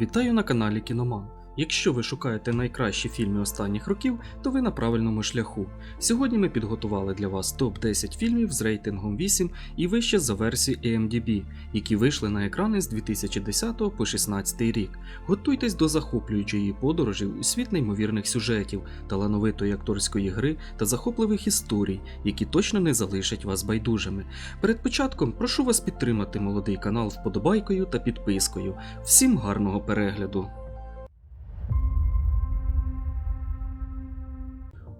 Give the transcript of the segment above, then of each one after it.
Вітаю на каналі Кіноман. Якщо ви шукаєте найкращі фільми останніх років, то ви на правильному шляху. Сьогодні ми підготували для вас топ-10 фільмів з рейтингом 8 і вище за версією AMDB, які вийшли на екрани з 2010 по 2016 рік. Готуйтесь до захоплюючої подорожі у світ неймовірних сюжетів, талановитої акторської гри та захопливих історій, які точно не залишать вас байдужими. Перед початком прошу вас підтримати молодий канал вподобайкою та підпискою. Всім гарного перегляду!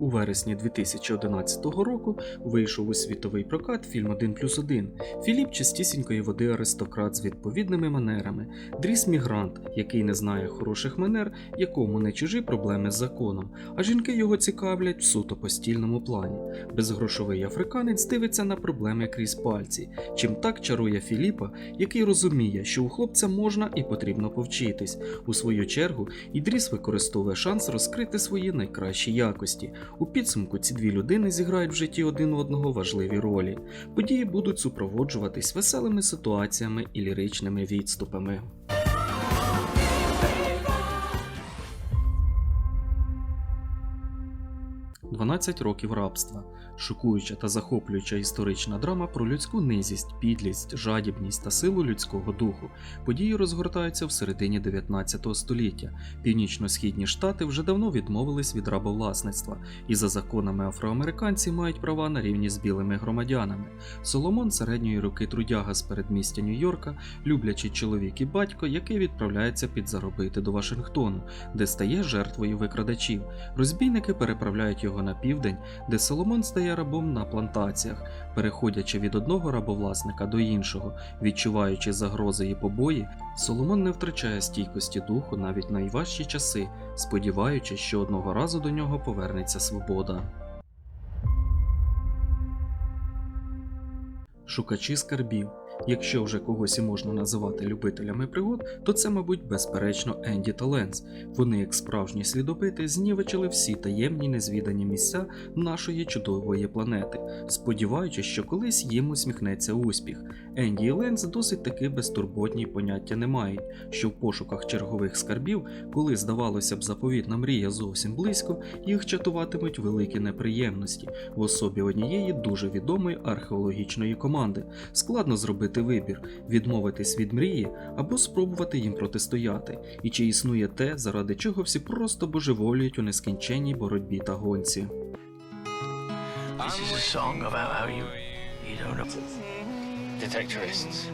У вересні 2011 року вийшов у світовий прокат фільм 1 плюс 1. Філіп чистісінької води аристократ з відповідними манерами, Дріс мігрант, який не знає хороших манер, якому не чужі проблеми з законом, а жінки його цікавлять в суто постільному плані. Безгрошовий африканець дивиться на проблеми крізь пальці, чим так чарує Філіпа, який розуміє, що у хлопця можна і потрібно повчитись. У свою чергу, Ідріс використовує шанс розкрити свої найкращі якості. У підсумку ці дві людини зіграють в житті один одного важливі ролі. Події будуть супроводжуватись веселими ситуаціями і ліричними відступами. «12 років рабства. Шокуюча та захоплююча історична драма про людську низість, підлість, жадібність та силу людського духу. Події розгортаються в середині 19 століття. Північно-східні штати вже давно відмовились від рабовласництва, і за законами афроамериканці мають права на рівні з білими громадянами. Соломон середньої руки трудяга з передмістя Нью-Йорка, люблячий чоловік і батько, який відправляється підзаробити до Вашингтону, де стає жертвою викрадачів. Розбійники переправляють його на південь, де Соломон стає рабом на плантаціях, переходячи від одного рабовласника до іншого, відчуваючи загрози і побої, Соломон не втрачає стійкості духу навіть найважчі часи, сподіваючись, що одного разу до нього повернеться свобода. Шукачі скарбів. Якщо вже когось і можна називати любителями пригод, то це, мабуть, безперечно Енді та Ленс. Вони, як справжні слідопити, знівечили всі таємні незвідані місця нашої чудової планети, сподіваючись, що колись їм усміхнеться успіх. Енді і Ленс досить таки безтурботні поняття не мають, що в пошуках чергових скарбів, коли здавалося б заповітна мрія зовсім близько, їх чатуватимуть великі неприємності в особі однієї дуже відомої археологічної команди. Складно зробити вибір, відмовитись від мрії або спробувати їм протистояти, і чи існує те, заради чого всі просто божеволіють у нескінченній боротьбі та гонці. This is a song about how you you don't know detectorists.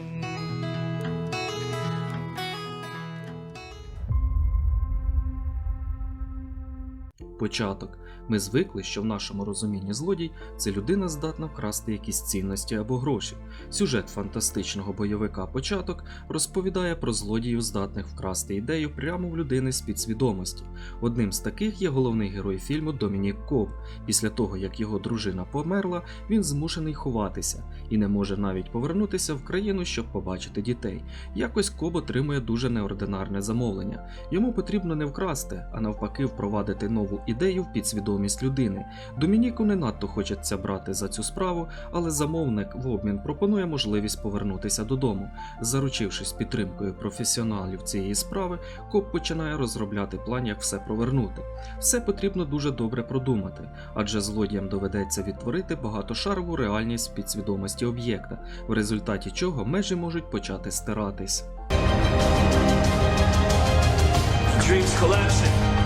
Початок. Ми звикли, що в нашому розумінні злодій це людина здатна вкрасти якісь цінності або гроші. Сюжет фантастичного бойовика Початок розповідає про злодіїв, здатних вкрасти ідею прямо в людини з підсвідомості. Одним з таких є головний герой фільму Домінік Ков. Після того, як його дружина померла, він змушений ховатися і не може навіть повернутися в країну, щоб побачити дітей. Якось Коб отримує дуже неординарне замовлення. Йому потрібно не вкрасти, а навпаки, впровадити нову ідею в підсвідомість людини. Домініку не надто хочеться брати за цю справу, але замовник в обмін пропонує можливість повернутися додому. Заручившись підтримкою професіоналів цієї справи, Коп починає розробляти план, як все провернути. Все потрібно дуже добре продумати, адже злодіям доведеться відтворити багатошарову реальність підсвідомості об'єкта, в результаті чого межі можуть почати стиратись. Dreams collapsing.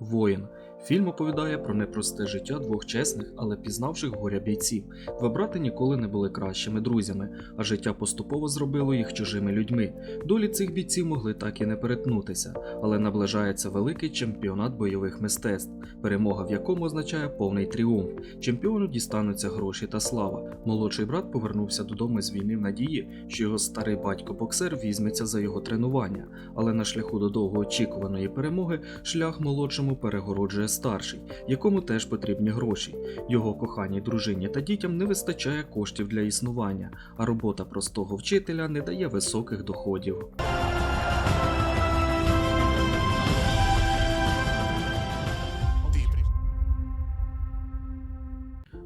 Воїн. Фільм оповідає про непросте життя двох чесних, але пізнавших горя бійців. Два брати ніколи не були кращими друзями, а життя поступово зробило їх чужими людьми. Долі цих бійців могли так і не перетнутися, але наближається великий чемпіонат бойових мистецтв, перемога в якому означає повний тріумф. Чемпіону дістануться гроші та слава. Молодший брат повернувся додому з війни в надії, що його старий батько-боксер візьметься за його тренування, але на шляху до довгоочікуваної перемоги шлях молодшому перегороджує старший, якому теж потрібні гроші. Його коханій дружині та дітям не вистачає коштів для існування, а робота простого вчителя не дає високих доходів.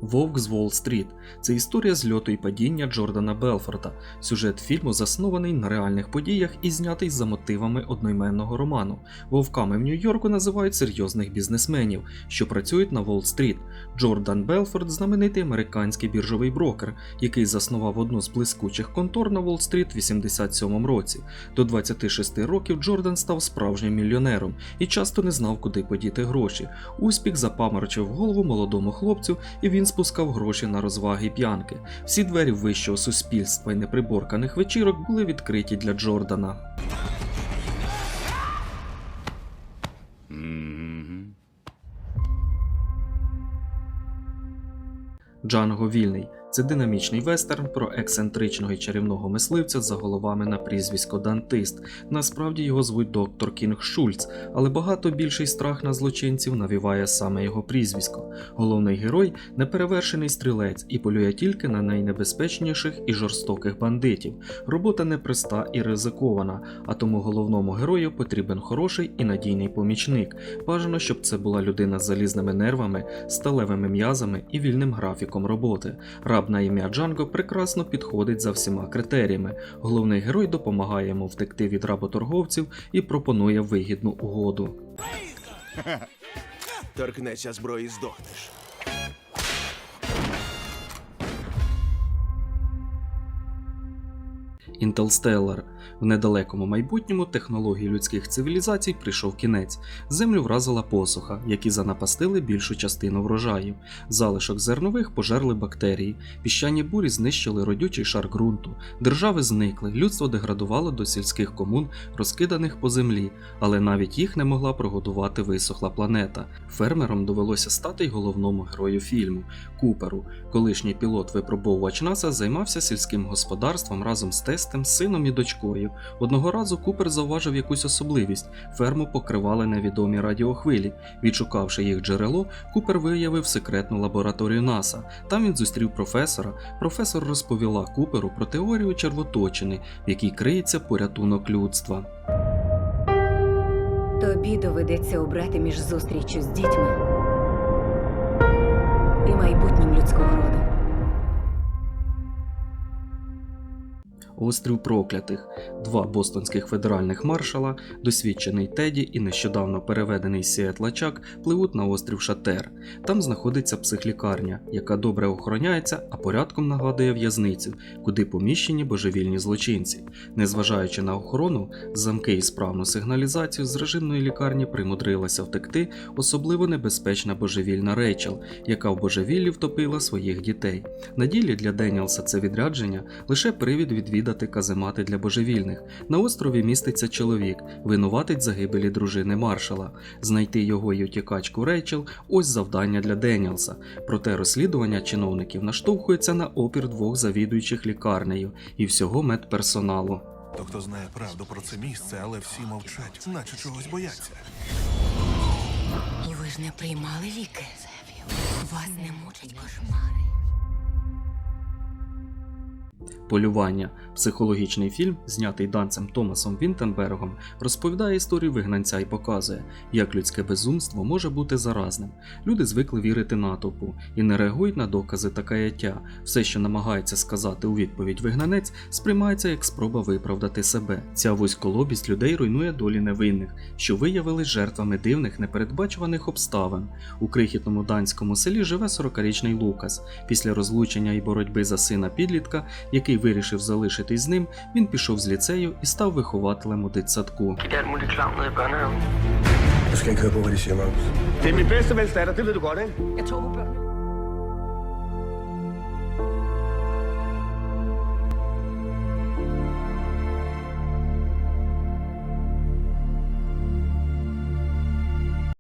Вовк з Уолл-стріт це історія зльоту і падіння Джордана Белфорта. Сюжет фільму заснований на реальних подіях і знятий за мотивами одноіменного роману. Вовками в Нью-Йорку називають серйозних бізнесменів, що працюють на Уолл-стріт. Джордан Белфорд знаменитий американський біржовий брокер, який заснував одну з блискучих контор на Уолл-стріт в 87 році. До 26 років Джордан став справжнім мільйонером і часто не знав, куди подіти гроші. Успіх запаморочив голову молодому хлопцю, і він спускав гроші на розваги п'янки. Всі двері вищого суспільства і неприборканих вечірок були відкриті для Джордана. Джанго Вільний це динамічний вестерн про ексцентричного і чарівного мисливця за головами на прізвисько Дантист. Насправді його звуть доктор Кінг Шульц, але багато більший страх на злочинців навіває саме його прізвисько. Головний герой неперевершений стрілець і полює тільки на найнебезпечніших і жорстоких бандитів. Робота непроста і ризикована, а тому головному герою потрібен хороший і надійний помічник. Бажано, щоб це була людина з залізними нервами, сталевими м'язами і вільним графіком роботи. На ім'я Джанго прекрасно підходить за всіма критеріями. Головний герой допомагає йому втекти від работорговців і пропонує вигідну угоду. Торкнеться зброї, здохнеш. Інтелстеллар. В недалекому майбутньому технології людських цивілізацій прийшов кінець. Землю вразила посуха, які занапастили більшу частину врожаїв. Залишок зернових пожерли бактерії, піщані бурі знищили родючий шар ґрунту. Держави зникли, людство деградувало до сільських комун, розкиданих по землі, але навіть їх не могла прогодувати висохла планета. Фермерам довелося стати й головному герою фільму Куперу. Колишній пілот випробовувач НАСА займався сільським господарством разом з тестем, сином і дочкою. Одного разу Купер зауважив якусь особливість: ферму покривали невідомі радіохвилі. Відшукавши їх джерело, Купер виявив секретну лабораторію НАСА. Там він зустрів професора. Професор розповіла Куперу про теорію червоточини, в якій криється порятунок людства. Тобі доведеться обрати між зустрічю з дітьми і майбутнім людського роду. Острів проклятих, два бостонських федеральних маршала, досвідчений Теді і нещодавно переведений з Сіетла Чак пливуть на острів Шатер. Там знаходиться психлікарня, яка добре охороняється, а порядком нагадує в'язницю, куди поміщені божевільні злочинці. Незважаючи на охорону, замки і справну сигналізацію з режимної лікарні примудрилася втекти особливо небезпечна божевільна Рейчел, яка в божевіллі втопила своїх дітей. На ділі для Деніелса це відрядження лише привід відвідати каземати для божевільних. На острові міститься чоловік, винуватець загибелі дружини маршала. Знайти його і утікачку Рейчел ось завдання для Деніелса. Проте розслідування чиновників наштовхується на опір двох завідуючих лікарнею і всього медперсоналу. То хто знає правду про це місце, але всі мовчать, наче чогось бояться. І ви ж не приймали ліки. Вас не мучать кошмари. Полювання. Психологічний фільм, знятий данцем Томасом Вінтенбергом, розповідає історію вигнанця і показує, як людське безумство може бути заразним. Люди звикли вірити натовпу і не реагують на докази та каяття. Все, що намагається сказати у відповідь вигнанець, сприймається як спроба виправдати себе. Ця вузьколобість людей руйнує долі невинних, що виявились жертвами дивних непередбачуваних обставин. У крихітному данському селі живе 40-річний Лукас. Після розлучення і боротьби за сина підлітка, який вирішив залишитись з ним, він пішов з ліцею і став вихователем у дитсадку. Det er alt muligt klam nede i børnehaven. Du skal ikke høre på, hvad de siger, Magnus. Det er min bedste vens datter, det ved du godt, ikke? Jeg tror på børnene.